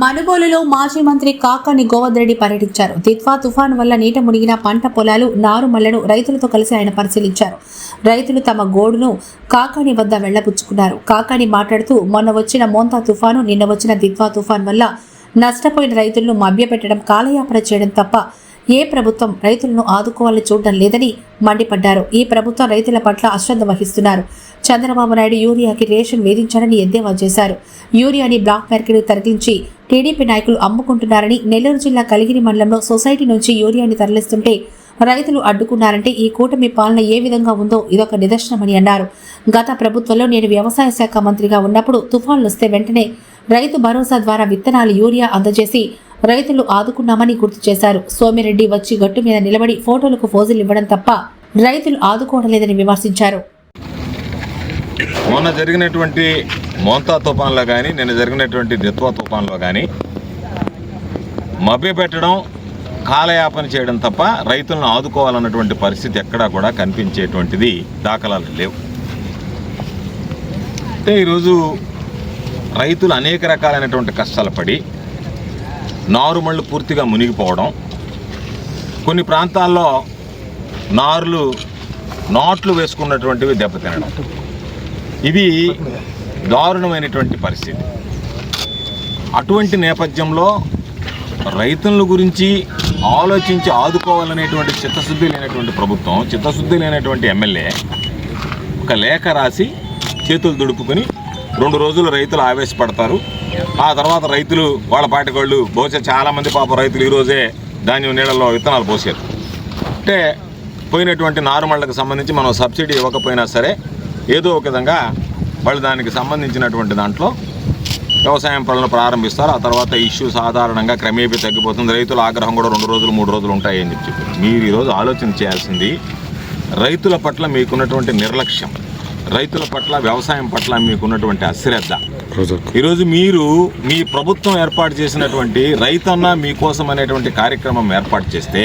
మనుబోలులో మాజీ మంత్రి కాకాని గోవర్ధరెడ్డి పర్యటించారు. దిత్వా తుఫాను వల్ల నీట మునిగిన పంట పొలాలు నారుమళ్ళను రైతులతో కలిసి ఆయన పరిశీలించారు. రైతులు తమ గోడును కాకాని వద్ద వెళ్ళబుచ్చుకున్నారు కాకాని మాట్లాడుతూ మొన్న వచ్చిన మోంతా తుఫాను నిన్న వచ్చిన దిత్వా తుఫాన్ వల్ల నష్టపోయిన రైతులను మభ్యపెట్టడం కాలయాపన చేయడం తప్ప ఏ ప్రభుత్వం రైతులను ఆదుకోవాలని చూడడం లేదని మండిపడ్డారు. ఈ ప్రభుత్వం రైతుల పట్ల అశ్రద్ధ వహిస్తున్నారు. చంద్రబాబు నాయుడు యూరియాకి రేషన్ వేధించారని ఎద్దేవా చేశారు. యూరియాని బ్లాక్ మార్కెట్ తరలించి టీడీపీ నాయకులు అమ్ముకుంటున్నారని నెల్లూరు జిల్లా కలిగిరి మండలంలో సొసైటీ నుంచి యూరియాని తరలిస్తుంటే రైతులు అడ్డుకున్నారంటే ఈ కూటమి పాలన ఏ విధంగా ఉందో ఇదొక నిదర్శనమని అన్నారు. గత ప్రభుత్వంలో నేను వ్యవసాయ శాఖ మంత్రిగా ఉన్నప్పుడు తుఫాన్లు వస్తే వెంటనే రైతు భరోసా ద్వారా విత్తనాలు యూరియా అందజేసి రైతులు ఆదుకున్నామని గుర్తు చేశారు. సోమిరెడ్డి వచ్చి గట్టు మీద నిలబడి ఫోటోలకు ఫోజులు ఇవ్వడం తప్ప రైతులు ఆదుకోవడం లేదని విమర్శించారు. మొన్న జరిగినటువంటి మోంతా తుఫాన్లో కానీ నిన్న జరిగినటువంటి దిత్వా తుఫాన్లో కానీ మభ్యపెట్టడం కాలయాపన చేయడం తప్ప రైతులను ఆదుకోవాలన్నటువంటి పరిస్థితి ఎక్కడా కూడా కనిపించేటువంటిది దాఖలాలు లేవు. అంటే ఈరోజు రైతులు అనేక రకాలైనటువంటి కష్టాలు పడి నారుమళ్ళు పూర్తిగా మునిగిపోవడం. కొన్ని ప్రాంతాల్లో నారులు నాట్లు వేసుకున్నటువంటివి దెబ్బతినడం. ఇది దారుణమైనటువంటి పరిస్థితి. అటువంటి నేపథ్యంలో రైతుల గురించి ఆలోచించి ఆదుకోవాలనేటువంటి చిత్తశుద్ధి లేనటువంటి ప్రభుత్వం చిత్తశుద్ధి లేనటువంటి ఎమ్మెల్యే ఒక లేఖ రాసి చేతులు దుడుపుకొని రెండు రోజులు రైతులు ఆవేశపడతారు. ఆ తర్వాత రైతులు వాళ్ళ పాటికోళ్ళు బహుశా చాలామంది పాప రైతులు ఈరోజే ధాన్యం నీళ్ళలో విత్తనాలు పోసారు. అంటే పోయినటువంటి నారుమళ్ళకు సంబంధించి మనం సబ్సిడీ ఇవ్వకపోయినా సరే ఏదో ఒక విధంగా వాళ్ళు దానికి సంబంధించినటువంటి దాంట్లో వ్యవసాయం పనులు ప్రారంభిస్తారు. ఆ తర్వాత ఇష్యూ సాధారణంగా క్రమేపీ తగ్గిపోతుంది. రైతుల ఆగ్రహం కూడా రెండు రోజులు మూడు రోజులు ఉంటాయని చెప్పి మీరు ఈరోజు ఆలోచన చేయాల్సింది రైతుల పట్ల మీకున్నటువంటి నిర్లక్ష్యం. రైతుల పట్ల వ్యవసాయం పట్ల మీకున్నటువంటి అశ్రద్ధ. ఈరోజు మీరు మీ ప్రభుత్వం ఏర్పాటు చేసినటువంటి రైతన్న మీకోసం అనేటువంటి కార్యక్రమం ఏర్పాటు చేస్తే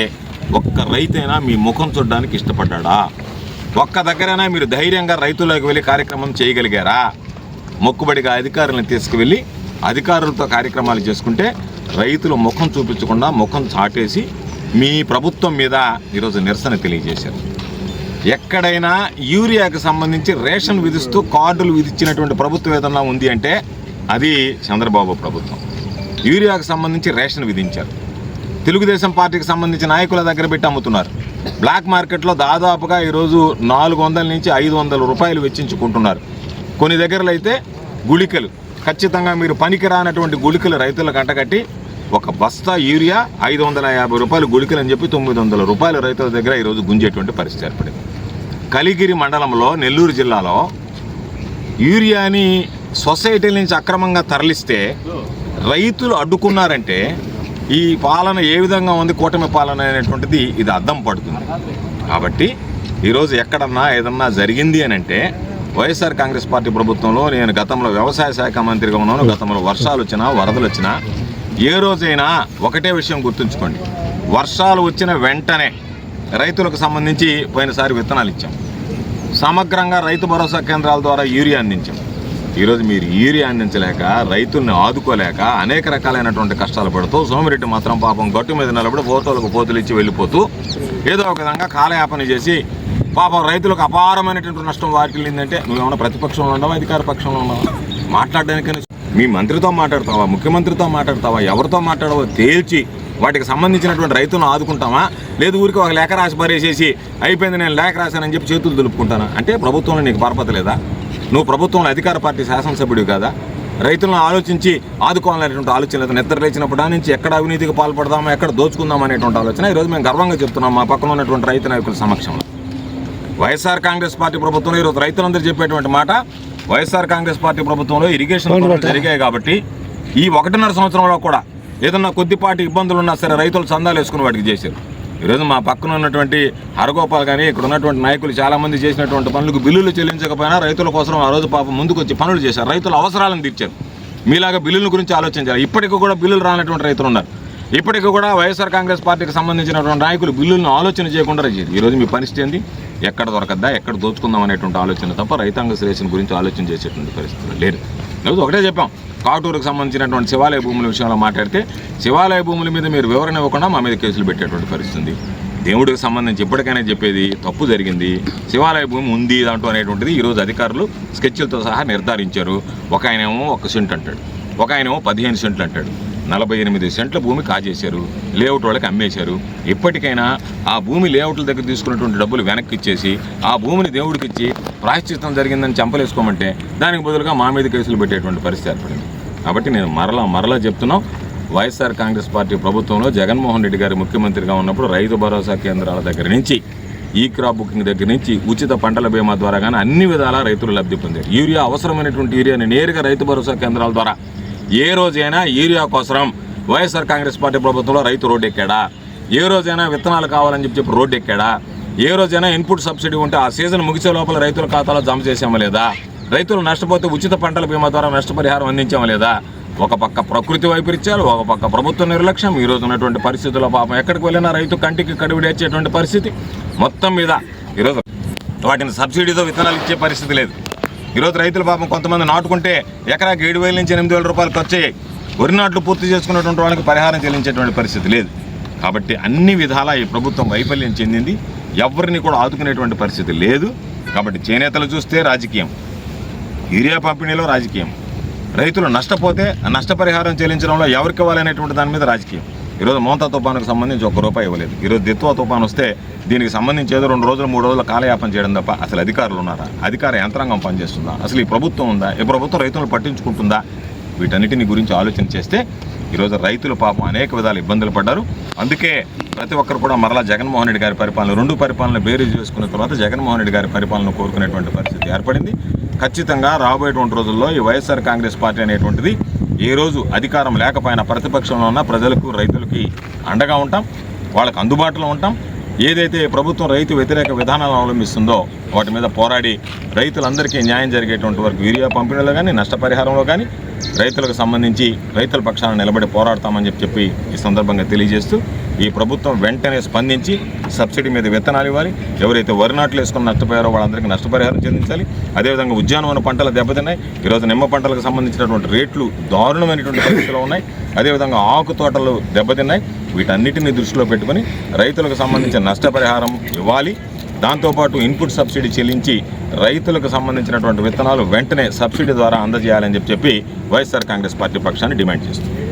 ఒక్క రైతైనా మీ ముఖం చూడడానికి ఇష్టపడ్డా ఒక్క దగ్గరైనా మీరు ధైర్యంగా రైతులకు వెళ్ళి కార్యక్రమం చేయగలిగారా? మొక్కుబడిగా అధికారులను తీసుకువెళ్ళి అధికారులతో కార్యక్రమాలు చేసుకుంటే రైతులు ముఖం చూపించకుండా ముఖం చాటేసి మీ ప్రభుత్వం మీద ఈరోజు నిరసన తెలియజేశారు. ఎక్కడైనా యూరియాకి సంబంధించి రేషన్ విధిస్తూ కార్డులు విధించినటువంటి ప్రభుత్వం ఏదన్నా ఉంది అంటే అది చంద్రబాబు ప్రభుత్వం. యూరియాకు సంబంధించి రేషన్ విధించారు. తెలుగుదేశం పార్టీకి సంబంధించిన నాయకుల దగ్గర పెట్టి అమ్ముతున్నారు. బ్లాక్ మార్కెట్లో దాదాపుగా ఈరోజు నాలుగు వందల నుంచి ఐదు వందల రూపాయలు వెచ్చించుకుంటున్నారు. కొన్ని దగ్గరలో అయితే గుళికలు. ఖచ్చితంగా మీరు పనికి రానటువంటి గుళికలు రైతులకు అంటగట్టి ఒక బస్తా యూరియా ఐదు వందల యాభై రూపాయలు గుళికలు అని చెప్పి తొమ్మిది వందల రూపాయలు రైతుల దగ్గర ఈరోజు గుంజేటువంటి పరిస్థితి ఏర్పడింది. కలిగిరి మండలంలో నెల్లూరు జిల్లాలో యూరియాని సొసైటీల నుంచి అక్రమంగా తరలిస్తే రైతులు అడ్డుకున్నారంటే ఈ పాలన ఏ విధంగా ఉంది కూటమి పాలన అనేటువంటిది ఇది అద్దం పడుతుంది. కాబట్టి ఈరోజు ఎక్కడన్నా ఏదన్నా జరిగింది అని అంటే వైఎస్ఆర్ కాంగ్రెస్ పార్టీ ప్రభుత్వంలో నేను గతంలో వ్యవసాయ శాఖ మంత్రిగా ఉన్నాను గతంలో వర్షాలు వచ్చినా వరదలు వచ్చినా ఏ రోజైనా ఒకటే విషయం గుర్తుంచుకోండి. వర్షాలు వచ్చిన వెంటనే రైతులకు సంబంధించి పోయినసారి విత్తనాలు ఇచ్చాం. సమగ్రంగా రైతు భరోసా కేంద్రాల ద్వారా యూరియా అందించాం. ఈరోజు మీరు యూరియా అందించలేక రైతుల్ని ఆదుకోలేక అనేక రకాలైనటువంటి కష్టాలు పడుతూ సోమిరెడ్డి మాత్రం పాపం గట్టు మీద నిలబడి పోతలకు పోతులు ఇచ్చి వెళ్ళిపోతూ ఏదో ఒక విధంగా కాలయాపన చేసి పాపం రైతులకు అపారమైనటువంటి నష్టం వాటిల్లిందంటే నువ్వేమన్నా ప్రతిపక్షంలో ఉండవా అధికార పక్షంలో ఉండవా మాట్లాడడానికైనా మీ మంత్రితో మాట్లాడతావా ముఖ్యమంత్రితో మాట్లాడతావా ఎవరితో మాట్లాడవో తేల్చి వాటికి సంబంధించినటువంటి రైతులను ఆదుకుంటామా? లేదు ఊరికి ఒక లేఖ రాసి పారేసేసి అయిపోయింది నేను లేఖ రాశానని చెప్పి చేతులు దులుపుకుంటానా? అంటే ప్రభుత్వంలో నీకు పరపత లేదా? నువ్వు ప్రభుత్వంలో అధికార పార్టీ శాసనసభ్యుడివి కాదా? రైతులను ఆలోచించి ఆదుకోవాలనేటువంటి ఆలోచన లేదు నిద్ర లేచినప్పుడు నుంచి ఎక్కడ అవినీతికి పాల్పడదామా ఎక్కడ దోచుకుందాం అనేటువంటి ఆలోచన ఈరోజు మేము గర్వంగా చెప్తున్నాం మా పక్కన ఉన్నటువంటి రైతు నాయకుల సమక్షంలో. వైఎస్ఆర్ కాంగ్రెస్ పార్టీ ప్రభుత్వంలో ఈరోజు రైతులందరూ చెప్పేటువంటి మాట వైఎస్ఆర్ కాంగ్రెస్ పార్టీ ప్రభుత్వంలో ఇరిగేషన్ జరిగాయి కాబట్టి ఈ ఒకటిన్నర సంవత్సరంలో కూడా ఏదన్నా కొద్దిపాటి ఇబ్బందులు ఉన్నా సరే రైతులు చందాలు వేసుకుని వాటికి చేశారు. ఈరోజు మా పక్కన ఉన్నటువంటి హరగోపాల్ కానీ ఇక్కడ ఉన్నటువంటి నాయకులు చాలామంది చేసినటువంటి పనులకు బిల్లులు చెల్లించకపోయినా రైతుల కోసం ఆ రోజు పాపం ముందుకు వచ్చి పనులు చేశారు. రైతుల అవసరాలను తీర్చారు. మీలాగా బిల్లుల గురించి ఆలోచించారు ఇప్పటికీ కూడా బిల్లులు రానటువంటి రైతులు ఉన్నారు. ఇప్పటికీ కూడా వైఎస్ఆర్ కాంగ్రెస్ పార్టీకి సంబంధించినటువంటి నాయకులు బిల్లులను ఆలోచన చేయకుండా రచించారు ఈరోజు మీ పరిస్థితి ఏంది? ఎక్కడ దొరకద్దా? ఎక్కడ దోచుకుందాం అనేటువంటి ఆలోచన తప్ప రైతాంగ శ్రేయస్సుని గురించి ఆలోచన చేసేటువంటి పరిస్థితులు లేదు లేదు ఒకటే చెప్పాం. కాటూరుకు సంబంధించినటువంటి శివాలయ భూముల విషయంలో మాట్లాడితే శివాలయ భూముల మీద మీరు వివరణ ఇవ్వకుండా మా మీద కేసులు పెట్టేటువంటి పరిస్థితుంది. దేవుడికి సంబంధించి ఇప్పటికైనా చెప్పేది తప్పు జరిగింది శివాలయ భూమి ఉంది దాంట్లో అనేటువంటిది ఈరోజు అధికారులు స్కెచ్లతో సహా నిర్ధారించారు. ఒక ఆయనేమో ఒక సెంట్ అంటాడు ఒక ఆయనేమో పదిహేను సెంట్లు అంటాడు. నలభై ఎనిమిది సెంట్ల భూమి కాజేశారు లేఅవుట్ వాళ్ళకి అమ్మేశారు. ఇప్పటికైనా ఆ భూమి లేఅవుట్ల దగ్గర తీసుకున్నటువంటి డబ్బులు వెనక్కి ఇచ్చేసి ఆ భూమిని దేవుడికి ఇచ్చి ప్రాయశ్చిత్తం జరిగిందని చంపలేసుకోమంటే దానికి బదులుగా మా మీద కేసులు పెట్టేటువంటి పరిస్థితి ఏర్పడింది. కాబట్టి నేను మరలా మరలా చెప్తున్నాం వైఎస్ఆర్ కాంగ్రెస్ పార్టీ ప్రభుత్వంలో జగన్మోహన్ రెడ్డి గారు ముఖ్యమంత్రిగా ఉన్నప్పుడు రైతు భరోసా కేంద్రాల దగ్గర నుంచి ఈ క్రాప్ బుకింగ్ దగ్గర నుంచి ఉచిత పంటల బీమా ద్వారా కానీ అన్ని విధాలా రైతులు లబ్ధి పొందారు. యూరియా అవసరమైనటువంటి యూరియాని నేరుగా రైతు భరోసా కేంద్రాల ద్వారా ఏ రోజైనా యూరియా కోసం వైఎస్ఆర్ కాంగ్రెస్ పార్టీ ప్రభుత్వంలో రైతు రోడ్డు ఎక్కాడా ఏ రోజైనా విత్తనాలు కావాలని చెప్పి చెప్పి రోడ్డు ఎక్కాడా ఏ రోజైనా ఇన్పుట్ సబ్సిడీ ఉంటే ఆ సీజన్ ముగిసే లోపల రైతుల ఖాతాలో జమ చేసామా లేదా? రైతులు నష్టపోతే ఉచిత పంటల బీమా ద్వారా నష్టపరిహారం అందించామా లేదా? ఒక పక్క ప్రకృతి వైపరీత్యాలు ఒక పక్క ప్రభుత్వ నిర్లక్ష్యం. ఈ రోజు ఉన్నటువంటి పరిస్థితుల్లో పాపం ఎక్కడికి వెళ్ళినా రైతు కంటికి కడివిడేచేటువంటి పరిస్థితి మొత్తం మీద ఈరోజు వాటిని సబ్సిడీతో విత్తనాలు ఇచ్చే పరిస్థితి లేదు. ఈరోజు రైతులు పాపం కొంతమంది నాటుకుంటే ఎకరాకి ఏడు వేల నుంచి ఎనిమిది వేల రూపాయలు ఖర్చు వరి నాట్లు పూర్తి చేసుకున్నటువంటి వాళ్ళకి పరిహారం చెల్లించేటువంటి పరిస్థితి లేదు. కాబట్టి అన్ని విధాలా ఈ ప్రభుత్వం వైఫల్యం చెందింది. ఎవరిని కూడా ఆదుకునేటువంటి పరిస్థితి లేదు. కాబట్టి చేనేతలు చూస్తే రాజకీయం. యూరియా పంపిణీలో రాజకీయం. రైతులు నష్టపోతే ఆ నష్టపరిహారం చెల్లించడంలో ఎవరికి ఇవ్వాలనేటువంటి దాని మీద రాజకీయం. ఈరోజు మోంతా తుఫానుకు సంబంధించి ఒక్క రూపాయి ఇవ్వలేదు. ఈరోజు దిత్వా తుఫాను వస్తే దీనికి సంబంధించి ఏదో రెండు రోజులు మూడు రోజులు కాలయాపన చేయడం తప్ప అసలు అధికారులు ఉన్నారా? అధికార యంత్రాంగం పనిచేస్తుందా? అసలు ఈ ప్రభుత్వం ఉందా? ఈ ప్రభుత్వం రైతులను పట్టించుకుంటుందా? వీటన్నిటిని గురించి ఆలోచన చేస్తే ఈరోజు రైతులు పాపం అనేక విధాలు ఇబ్బందులు పడ్డారు. అందుకే ప్రతి ఒక్కరు కూడా మరలా జగన్మోహన్ రెడ్డి గారి పరిపాలన రెండు పరిపాలన బేరీజ్ చేసుకున్న తర్వాత జగన్మోహన్ రెడ్డి గారి పరిపాలన కోరుకునేటువంటి పరిస్థితి ఏర్పడింది. ఖచ్చితంగా రాబోయేటువంటి రోజుల్లో ఈ వైఎస్ఆర్ కాంగ్రెస్ పార్టీ అనేటువంటిది ఏ రోజు అధికారం లేకపోయినా ప్రతిపక్షంలో ఉన్న ప్రజలకు రైతులకి అండగా ఉంటాం. వాళ్ళకి అందుబాటులో ఉంటాం. ఏదైతే ప్రభుత్వం రైతు వ్యతిరేక విధానాలు అవలంబిస్తుందో వాటి మీద పోరాడి రైతులందరికీ న్యాయం జరిగేటువంటి వరకు యూరియా పంపిణీలో కానీ నష్టపరిహారంలో కానీ రైతులకు సంబంధించి రైతుల పక్షాన నిలబడి పోరాడతామని చెప్పి చెప్పి ఈ సందర్భంగా తెలియజేస్తూ ఈ ప్రభుత్వం వెంటనే స్పందించి సబ్సిడీ మీద విత్తనాలు ఇవ్వాలి. ఎవరైతే వరి నాట్లు వేసుకుని నష్టపోయారో వాళ్ళందరికీ నష్టపరిహారం చెల్లించాలి. అదేవిధంగా ఉద్యానవన పంటలు దెబ్బతిన్నాయి. ఈరోజు నిమ్మ పంటలకు సంబంధించినటువంటి రేట్లు దారుణమైనటువంటి పరిస్థితిలో ఉన్నాయి. అదేవిధంగా ఆకు తోటలు దెబ్బతిన్నాయి. వీటన్నిటిని దృష్టిలో పెట్టుకొని రైతులకు సంబంధించిన నష్టపరిహారం ఇవ్వాలి. దాంతోపాటు ఇన్పుట్ సబ్సిడీ చెల్లించి రైతులకు సంబంధించినటువంటి విత్తనాలు వెంటనే సబ్సిడీ ద్వారా అందజేయాలని చెప్పి చెప్పి వైఎస్ఆర్ కాంగ్రెస్ పార్టీ పక్షాన్ని డిమాండ్ చేస్తుంది.